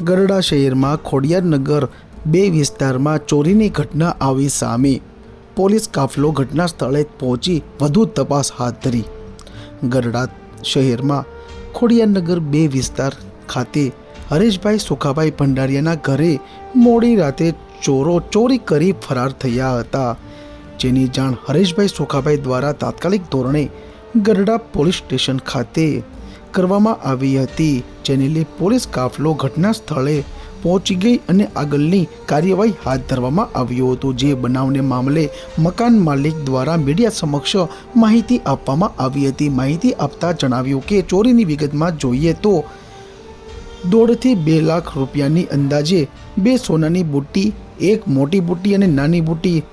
ગરડા શહેરમાં ખોડિયારનગર બે વિસ્તારમાં ચોરીની ઘટના આવી સામે. પોલીસ કાફલો ઘટના સ્થળે પહોંચી વધુ તપાસ હાથ ધરી. ગરડા શહેરમાં ખોડિયારનગર બે વિસ્તાર ખાતે હરેશભાઈ સુખાભાઈ ભંડારિયાના ઘરે મોડી રાતે ચોરો ચોરી કરી ફરાર થયા હતા. જેની જાણ હરેશભાઈ સુખાભાઈ દ્વારા તાત્કાલિક ધોરણે ગરડા પોલીસ સ્ટેશન ખાતે કરવામાં આવી હતી, જેને લઈ પોલીસ કાફલો ઘટના સ્થળે પહોંચી ગઈ અને આગળની કાર્યવાહી હાથ ધરવામાં આવ્યું હતું. જે બનાવને મામલે મકાન માલિક દ્વારા મીડિયા સમક્ષ માહિતી આપવામાં આવી હતી. માહિતી આપતા જણાવ્યું કે, ચોરીની વિગતમાં જોઈએ તો દોઢથી બે લાખ રૂપિયાની અંદાજે બે સોનાની બુટ્ટી, એક મોટી બુટ્ટી અને નાની બુટ્ટી,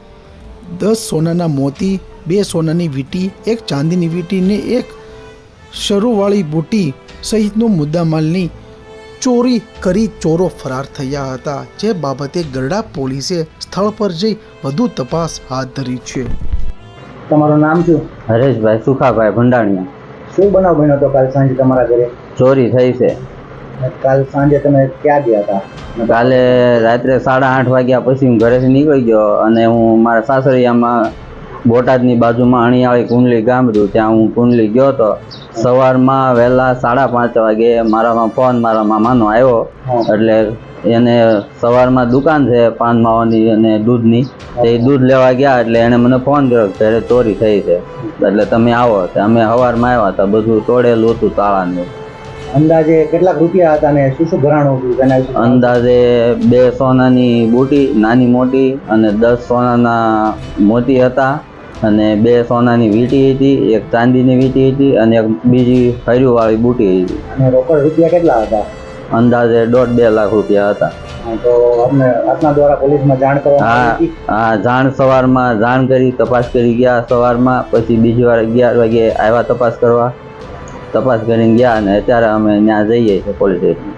દસ સોનાના મોતી, બે સોનાની વીંટી, એક ચાંદીની વીટી ને એક શરૂવાળી બુટ્ટી સહિતનો મુદ્દામાલની ચોરી કરી ચોરો ફરાર થયા હતા જે બાબતે ગરડા પોલીસે સ્થળ પર જઈ વધુ તપાસ હાથ ધરી છે. તમારું નામ શું? હરેશભાઈ સુખાભાઈ ભંડાણીયા. શું બનાવ બન્યો હતો કાલ સાંજે તમારા ઘરે? ચોરી થઈ છે. કાલ સાંજે તમે ક્યાં ગયા હતા? કાલે રાત્રે સાડા આઠ વાગ્યા પછી હું ઘરેથી નીકળી ગયો અને હું મારા સાસરિયામાં બોટાદની બાજુમાં અણિયાળી કુંડલી ગામ રહ્યું. ત્યાં હું કુંડલી ગયો હતો. સવારમાં વહેલા સાડા પાંચ વાગે મારામાં ફોન મારા મામાનો આવ્યો. એટલે એને સવારમાં દુકાન છે પાન માવાની અને દૂધની. તે દૂધ લેવા ગયા એટલે એણે મને ફોન કર્યો ઘરે ચોરી થઈ છે. એટલે તમે આવો. અમે સવારમાં આવ્યા હતા. બધું તોડેલું હતું તાળાનું. અંદાજે કેટલાક રૂપિયા હતા ને શું શું ઘરાણું હતું અંદાજે બે સોનાની બુટી નાની મોટી અને દસ સોનાના મોતી હતા. અને બે સોનાની વીંટી હતી એક ચાંદીની વીંટી હતી અને એક બીજી ફર્યુંવાળી બુટી હતી. અને રોકડ રૂપિયા કેટલા હતા? અંદાજે દોઢ બે લાખ રૂપિયા હતા. તો આપને આપના દ્વારા પોલીસમાં જાણ કરવામાં હા હા જાણ સવારમાં જાણ કરી તપાસ કરી ગયા સવારમાં પછી બીજી વાર અગિયાર વાગે આવ્યા તપાસ કરવા. તપાસ કરીને ગયા અને અત્યારે અમે ત્યાં જઈએ છીએ પોલીસ સ્ટેશન.